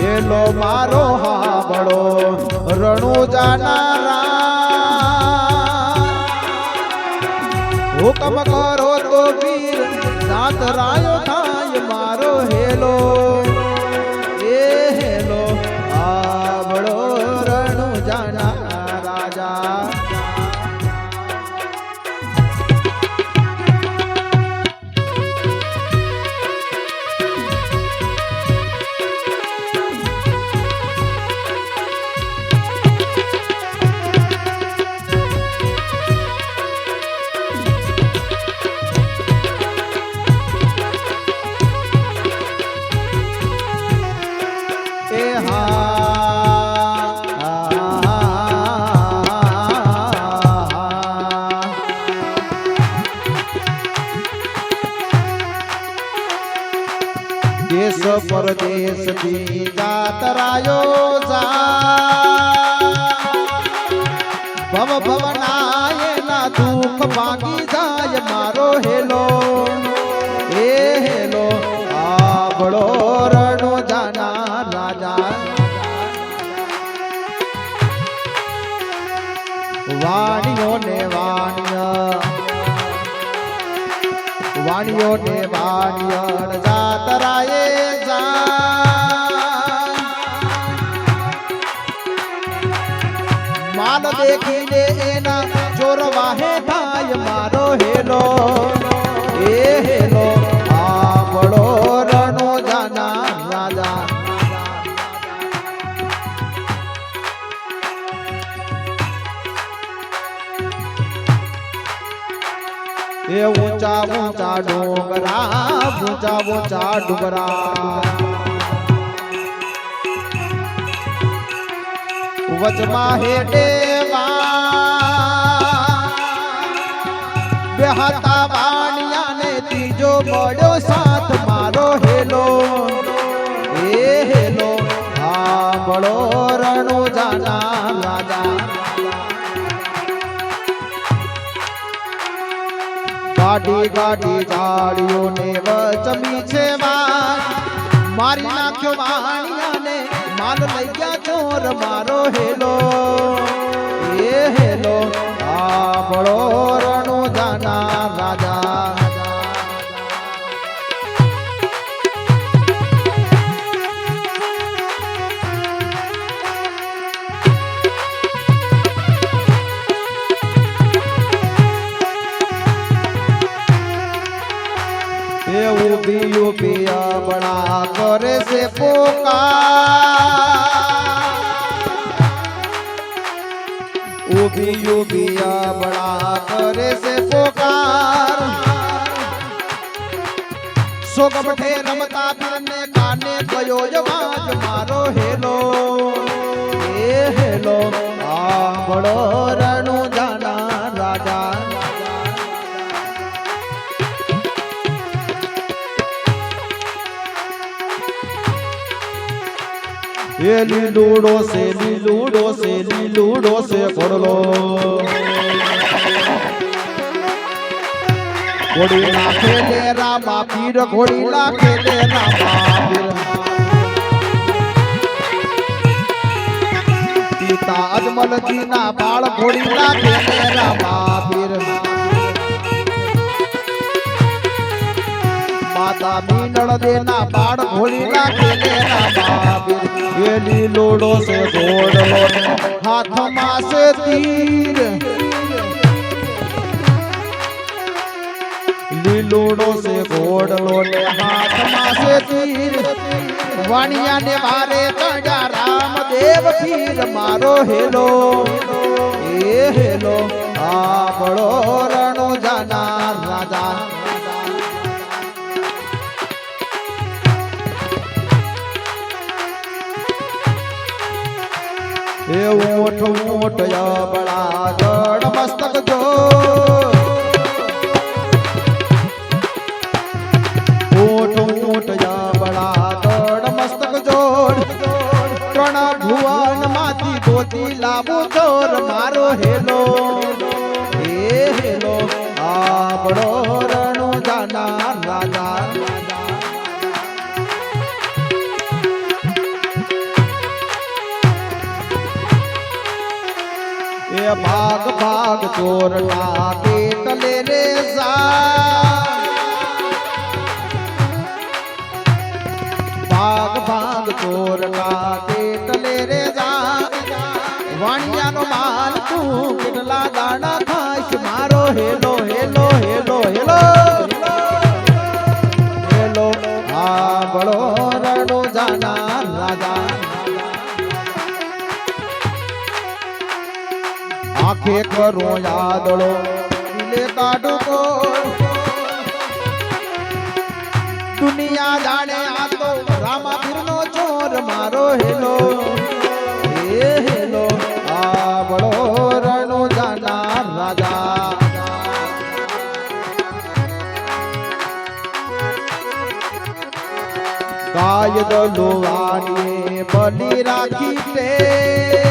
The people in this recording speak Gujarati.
હેલો મારો હાબળો રણુ જાનારા હુકમ કરો તો વીર સાત રાયો થાય મારો હેલો. દેશ પરદેશથી જાતરાયો જા. ભવ ભવનાય ના દુઃખ ભાગી જાય મારો હેલો. એ હેલો આબળો રણો જાના રાજા. વાણીઓ ને વાણિય વાણીઓ ને વાણિયણ જાતરાએ જા માલ દેખીને એના ચોર વાહે થાય મારો હેલો. એ હેલો એ ઊંચા ઊંચા ડોંગરા, ઊંચા ઊંચા ડુંગરા. વચમાં હેડે બેહતા વાણિયા ને ત્રીજો મળ્યો સાથ, મારો હેલો. એ હેલો, હા રણો ગાડી ગાડી જાડીઓને વચમી છે મારી. નાખ્યો વાણિયાને માલ લઈ ગયા ચોર મારો હેલો. એ હેલો આબળો રણો જાના રાજા. ઊભી અબળા કરે છે પોકાર. ઊભી ઊભી અબળા કરે છે પોકાર. સોગમઠે રમતા ફિરને કાને ગયો જવાજ મારો હેલો. એ હેલો આંબળો રણુ એ લીલુડો છે લીલુડો છે લીલુડો છે ઘોડલો ઘોડી નાખે લે રામા, પીર ઘોડી નાખે લે રામા પિતા અજમલજી ના બાળ ઘોડી નાખે લે રામા, પીર. માતા મીનળ દેના બાળ લે રામા પીર એ લીલોડો સે જોડલો હાથમાં છે તીર. લીલોડો સે ઘોડલો. ને હાથમાં છે તીર. વાણિયા ને વારે ચડ્યા રામદેવ પીર મારો હેલો. એ હેલો. આ રણો ઊંઠ ઊંઠ અબળા જડ મસ્તક જો. ઊંઠ ઊંઠ અબળા જડ મસ્તક જોડ ત્રણ ભુવનમાંથી ધોતી લાવો ચોર મારો હેલો. એ હેલો આપડો રણુ જાના રાજા. ભાગ ભાગ ચોરના કેટલે રે સા ભાગ ચોર ના કેટલે રે જા. વાણિયાનો માલ તું કેટલા દાણા ખાશ મારો hello hello hello hello. Hello, હા બળો આંખે કરો યાદળો, દિલે તાડુકો દુનિયા જાણે આ તો રામાપીરનો ચોર, મારો હેલો. હે હેલો, આ બળો રણો જાના રાજા. ગાય દલોવાણીએ બલી રાખી તે.